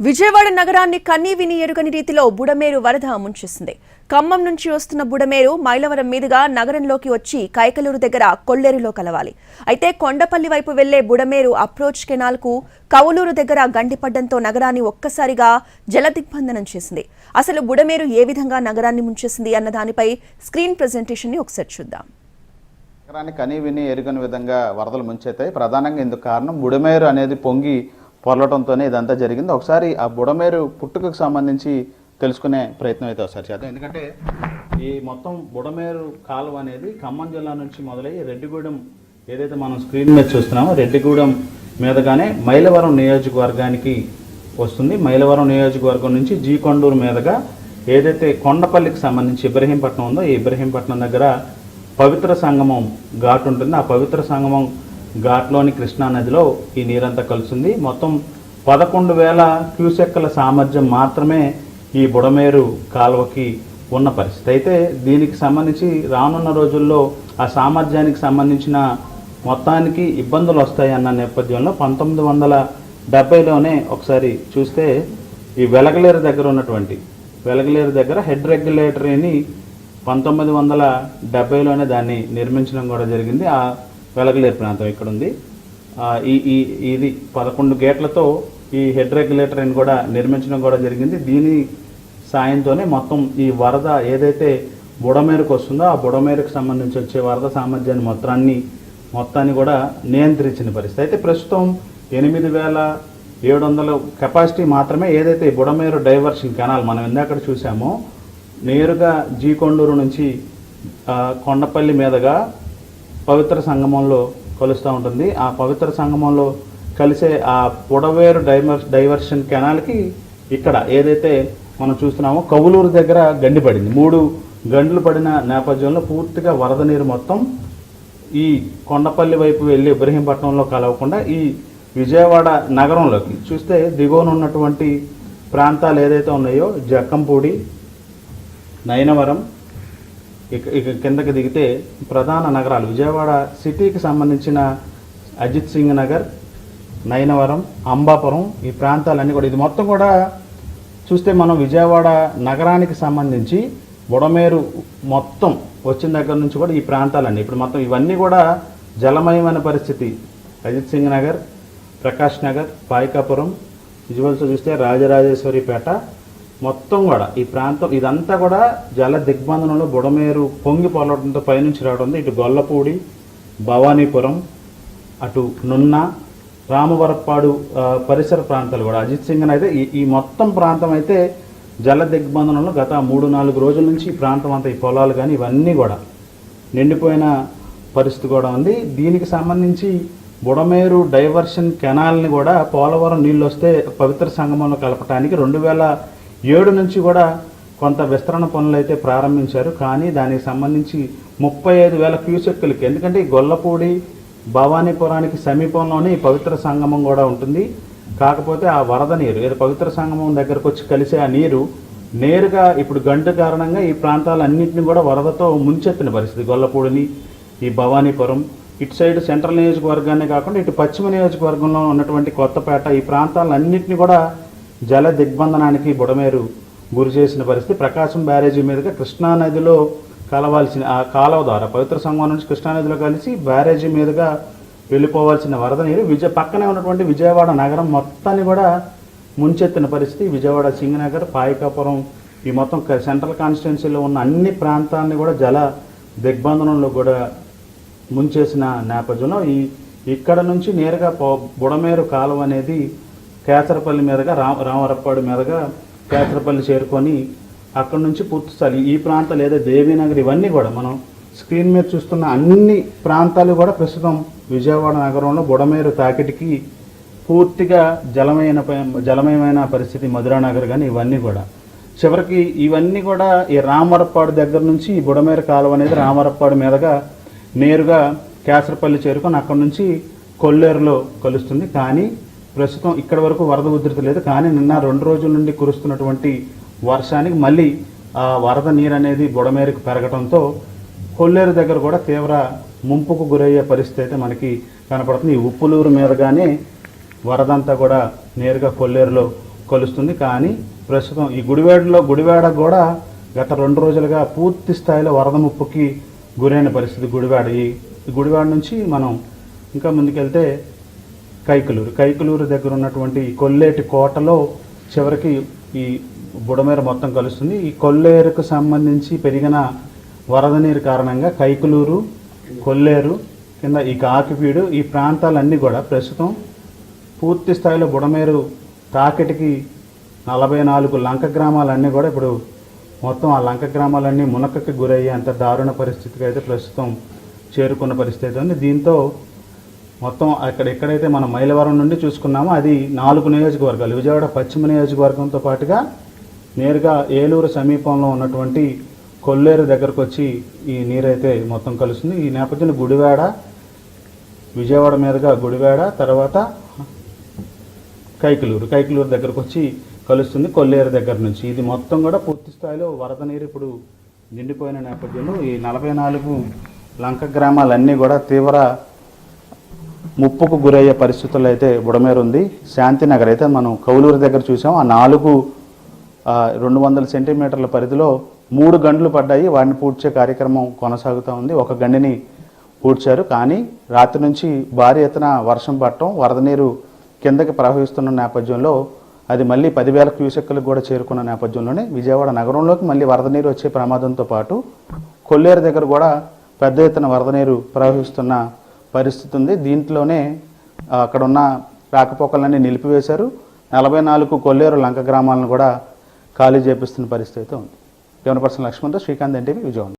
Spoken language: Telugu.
విజయవాడ నగరాన్ని కన్నీ విని ఎరుగని రీతిలో బుడమేరు వరద ముంచేసింది. ఖమ్మం నుంచి వస్తున్న బుడమేరు మైలవరం మీదుగా నగరంలోకి వచ్చి కైకలూరు దగ్గర కొల్లేరులో కలవాలి. అయితే కొండపల్లి వైపు వెళ్ళే బుడమేరు అప్రోచ్ కెనాల్కు కవులూరు దగ్గర గండిపడ్డంతో నగరాన్ని ఒక్కసారిగా జలదిగ్బంధనం చేసింది. అసలు బుడమేరు ఏ విధంగా నగరాన్ని ముంచేసింది అన్న దానిపై స్క్రీన్ ప్రెజెంటేషన్ని ఒకసారి చూద్దాం. నగరాన్ని కనీ విని ఎరుగని విధంగా వరదలు ముంచేతాయి. ప్రధానంగా ఇందుకు కారణం బుడమేరు అనేది పొంగి పొరలటంతోనే ఇదంతా జరిగింది. ఒకసారి ఆ బుడమేరు పుట్టుకకు సంబంధించి తెలుసుకునే ప్రయత్నం అయితే ఒకసారి చేద్దాం. ఎందుకంటే ఈ మొత్తం బుడమేరు కాలువ అనేది ఖమ్మం జిల్లా నుంచి మొదలయ్యి రెడ్డిగూడెం ఏదైతే మనం స్క్రీన్ మీద చూస్తున్నామో రెడ్డిగూడెం మీదగానే మైలవరం నియోజకవర్గానికి వస్తుంది. మైలవరం నియోజకవర్గం నుంచి జీ కొండూరు మీదుగా ఏదైతే కొండపల్లికి సంబంధించి ఇబ్రహీంపట్నం ఉందో ఈ ఇబ్రహీంపట్నం దగ్గర పవిత్ర సంగమం ఘాటు ఉంటుంది. ఆ పవిత్ర సంగమం ఘాట్లోని కృష్ణా నదిలో ఈ నీరంతా కలుస్తుంది. మొత్తం పదకొండు వేల క్యూసెక్కల సామర్థ్యం మాత్రమే ఈ బుడమేరు కాలువకి ఉన్న పరిస్థితి. అయితే దీనికి సంబంధించి రానున్న రోజుల్లో ఆ సామర్థ్యానికి సంబంధించిన మొత్తానికి ఇబ్బందులు వస్తాయి అన్న నేపథ్యంలో పంతొమ్మిది వందల డెబ్బైలోనే ఒకసారి చూస్తే ఈ వెలగలేరు దగ్గర ఉన్నటువంటి వెలగలేరు దగ్గర హెడ్ రెగ్యులేటరీని పంతొమ్మిది వందల డెబ్బైలోనే దాన్ని నిర్మించడం కూడా జరిగింది. ఆ వెలగలేరు ప్రాంతం ఇక్కడ ఉంది ఈ ఈ ఇది పదకొండు గేట్లతో ఈ హెడ్ రెగ్యులేటర్ని కూడా నిర్మించడం కూడా జరిగింది. దీని సాయంతోనే మొత్తం ఈ వరద ఏదైతే బుడమేరకు వస్తుందో ఆ బుడమేరకు సంబంధించి వచ్చే వరద సామర్థ్యాన్ని మొత్తాన్ని మొత్తాన్ని కూడా నియంత్రించిన పరిస్థితి. అయితే ప్రస్తుతం ఎనిమిది వేల ఏడు వందల కెపాసిటీ మాత్రమే ఏదైతే బుడమేరు డైవర్షన్ కెనాల్ మనం ఇందాక చూసామో నేరుగా జీకొండూరు నుంచి కొండపల్లి మీదుగా పవిత్ర సంగమంలో కలుస్తూ ఉంటుంది. ఆ పవిత్ర సంగమంలో కలిసే ఆ పొడవేరు డైవర్ డైవర్షన్ కెనాల్కి ఇక్కడ ఏదైతే మనం చూస్తున్నామో కవులూరు దగ్గర గండి పడింది. మూడు గండ్లు పడిన నేపథ్యంలో పూర్తిగా వరద నీరు మొత్తం ఈ కొండపల్లి వైపు వెళ్ళి ఇబ్రహీంపట్నంలో కలవకుండా ఈ విజయవాడ నగరంలోకి చూస్తే దిగువన ఉన్నటువంటి ప్రాంతాలు ఏదైతే ఉన్నాయో జక్కంపూడి నయనవరం ఇక ఇక కిందకి దిగితే ప్రధాన నగరాలు. విజయవాడ సిటీకి సంబంధించిన అజిత్ సింగ్ నగర్ నయనవరం అంబాపురం ఈ ప్రాంతాలన్నీ కూడా. ఇది మొత్తం కూడా చూస్తే మనం విజయవాడ నగరానికి సంబంధించి బుడమేరు మొత్తం వచ్చిన దగ్గర నుంచి కూడా ఈ ప్రాంతాలన్నీ. ఇప్పుడు మొత్తం ఇవన్నీ కూడా జలమయమైన పరిస్థితి. అజిత్ సింగ్ నగర్ ప్రకాష్ నగర్ పాయికాపురం. విజువల్స్ చూస్తే రాజరాజేశ్వరిపేట మొత్తం కూడా ఈ ప్రాంతం ఇదంతా కూడా జల దిగ్బంధనంలో బుడమేరు పొంగి పొలవడంతో పైనుంచి రావడంతో ఇటు గొల్లపూడి భవానీపురం అటు నున్న రామవరప్పాడు పరిసర ప్రాంతాలు కూడా. అజిత్ సింగ్ అయితే ఈ ఈ మొత్తం ప్రాంతం అయితే జల దిగ్బంధనంలో గత మూడు నాలుగు రోజుల నుంచి ఈ ప్రాంతం అంతా ఈ పొలాలు కానీ ఇవన్నీ కూడా నిండిపోయిన పరిస్థితి కూడా ఉంది. దీనికి సంబంధించి బుడమేరు డైవర్షన్ కెనాల్ని కూడా పోలవరం నీళ్ళు వస్తే పవిత్ర సంగమంలో కలపటానికి రెండు వేల ఏడు నుంచి కూడా కొంత విస్తరణ పనులు అయితే ప్రారంభించారు. కానీ దానికి సంబంధించి ముప్పై ఐదు వేల క్యూసెక్కులకి ఎందుకంటే ఈ గొల్లపూడి భవానీపురానికి సమీపంలోనే ఈ పవిత్ర సంగమం కూడా ఉంటుంది. కాకపోతే ఆ వరద నీరు ఏదో పవిత్ర సంగమం దగ్గరకు వచ్చి కలిసే ఆ నీరు నేరుగా ఇప్పుడు గంట కారణంగా ఈ ప్రాంతాలన్నింటినీ కూడా వరదతో ముంచెత్తిన పరిస్థితి. గొల్లపూడిని ఈ భవానీపురం ఇటు సైడ్ సెంట్రల్ నియోజకవర్గాన్ని కాకుండా ఇటు పశ్చిమ నియోజకవర్గంలో ఉన్నటువంటి కొత్తపేట ఈ ప్రాంతాలన్నింటినీ కూడా జల దిగ్బంధనానికి బుడమేరు గురి చేసిన పరిస్థితి ప్రకాశం బ్యారేజీ మీదుగా కృష్ణా నదిలో కలవాల్సిన ఆ కాలువ ద్వారా పవిత్ర సంఘం నుంచి కృష్ణా నదిలో కలిసి బ్యారేజీ మీదుగా వెళ్ళిపోవాల్సిన వరద నీరు విజయ పక్కనే ఉన్నటువంటి విజయవాడ నగరం మొత్తాన్ని కూడా ముంచెత్తిన పరిస్థితి. విజయవాడ సింగనగర్ పాయికాపురం ఈ మొత్తం సెంట్రల్ కాన్స్టిట్యున్సీలో ఉన్న అన్ని ప్రాంతాన్ని కూడా జల దిగ్బంధనంలో కూడా ముంచేసిన నేపథ్యంలో ఈ ఇక్కడ నుంచి నేరుగా పో- బుడమేరు కాలువ అనేది కేసరపల్లి మీదుగా రామ రామరప్పాడు మీదుగా కేసరపల్లి చేరుకొని అక్కడ నుంచి పూర్తిస్థాయి ఈ ప్రాంతాలు లేదా దేవీనగర్ ఇవన్నీ కూడా మనం స్క్రీన్ మీద చూస్తున్న అన్ని ప్రాంతాలు కూడా ప్రస్తుతం విజయవాడ నగరంలో బుడమేరు తాకిటికి పూర్తిగా జలమైన జలమయమైన పరిస్థితి మధురానగర్ కానీ ఇవన్నీ కూడా. చివరికి ఇవన్నీ కూడా ఈ రామరప్పాడు దగ్గర నుంచి ఈ బుడమేరు కాలువ అనేది రామరప్పాడు మీదుగా నేరుగా కేసరపల్లి చేరుకొని అక్కడ నుంచి కొల్లేరులో కలుస్తుంది. కానీ ప్రస్తుతం ఇక్కడ వరకు వరద ఉధృతి లేదు కానీ నిన్న రెండు రోజుల నుండి కురుస్తున్నటువంటి వర్షానికి మళ్ళీ ఆ వరద నీరు అనేది బుడమేరకు పెరగడంతో కొల్లేరు దగ్గర కూడా తీవ్ర ముంపుకు గురయ్యే పరిస్థితి అయితే మనకి కనపడుతుంది. ఈ ఉప్పులూరు మీదుగానే వరదంతా కూడా నేరుగా కొల్లేరులో కలుస్తుంది. కానీ ప్రస్తుతం ఈ గుడివాడలో గుడివాడ కూడా గత రెండు రోజులుగా పూర్తి స్థాయిలో వరద ముప్పుకి గురైన పరిస్థితి గుడివాడ. ఈ గుడివాడ నుంచి మనం ఇంకా ముందుకెళ్తే కైకలూరు. కైకలూరు దగ్గర ఉన్నటువంటి ఈ కొల్లేటి కోటలో చివరికి ఈ బుడమేర మొత్తం కలుస్తుంది. ఈ కొల్లేరుకు సంబంధించి పెరిగిన వరద నీరు కారణంగా కైకలూరు కొల్లేరు కింద ఈ కాకిపీడు ఈ ప్రాంతాలన్నీ కూడా ప్రస్తుతం పూర్తి స్థాయిలో బుడమేరు తాకిటికి నలభై నాలుగు లంక గ్రామాలన్నీ కూడా ఇప్పుడు మొత్తం ఆ లంక గ్రామాలన్నీ మునకకి గురయ్యే అంత దారుణ పరిస్థితికి అయితే ప్రస్తుతం చేరుకున్న పరిస్థితి అయితే ఉంది. దీంతో మొత్తం అక్కడ ఎక్కడైతే మనం మైలవరం నుండి చూసుకున్నామో అది నాలుగు నియోజకవర్గాలు. విజయవాడ పశ్చిమ నియోజకవర్గంతో పాటుగా నేరుగా ఏలూరు సమీపంలో ఉన్నటువంటి కొల్లేరు దగ్గరకు వచ్చి ఈ నీరైతే మొత్తం కలుస్తుంది. ఈ నేపథ్యంలో గుడివాడ విజయవాడ మీదుగా గుడివాడ తర్వాత కైకలూరు. కైకలూరు దగ్గరకు వచ్చి కలుస్తుంది కొల్లేరు దగ్గర నుంచి. ఇది మొత్తం కూడా పూర్తి స్థాయిలో వరద నీరు ఇప్పుడు నిండిపోయిన నేపథ్యంలో ఈ నలభై నాలుగు లంక గ్రామాలన్నీ కూడా తీవ్ర ముప్పుకు గురయ్యే పరిస్థితుల్లో అయితే బుడమేరు ఉంది. శాంతినగర్ అయితే మనం కౌలూరు దగ్గర చూసాం. ఆ నాలుగు రెండు వందల సెంటీమీటర్ల పరిధిలో మూడు గంటలు పడ్డాయి. వాటిని పూడ్చే కార్యక్రమం కొనసాగుతూ ఉంది. ఒక గండిని పూడ్చారు. కానీ రాత్రి నుంచి భారీ ఎత్తున వర్షం పడటం వరద నీరు కిందకి ప్రవహిస్తున్న నేపథ్యంలో అది మళ్ళీ పదివేల క్యూసెక్కులకు కూడా చేరుకున్న నేపథ్యంలోనే విజయవాడ నగరంలోకి మళ్ళీ వరద నీరు వచ్చే ప్రమాదంతో పాటు కొల్లేరు దగ్గర కూడా పెద్ద ఎత్తున వరద నీరు ప్రవహిస్తున్న పరిస్థితి ఉంది. దీంట్లోనే అక్కడున్న అక్కడ ఉన్న రాకపోకలన్నీ నిలిపివేశారు. నలభై నాలుగు కొల్లేరు లంక గ్రామాలను కూడా ఖాళీ చేపిస్తున్న పరిస్థితి అయితే ఉంది. కెమెరా పర్సన్ లక్ష్మణ్తో శ్రీకాంత్ ఎన్టీవీ విజయవాడ.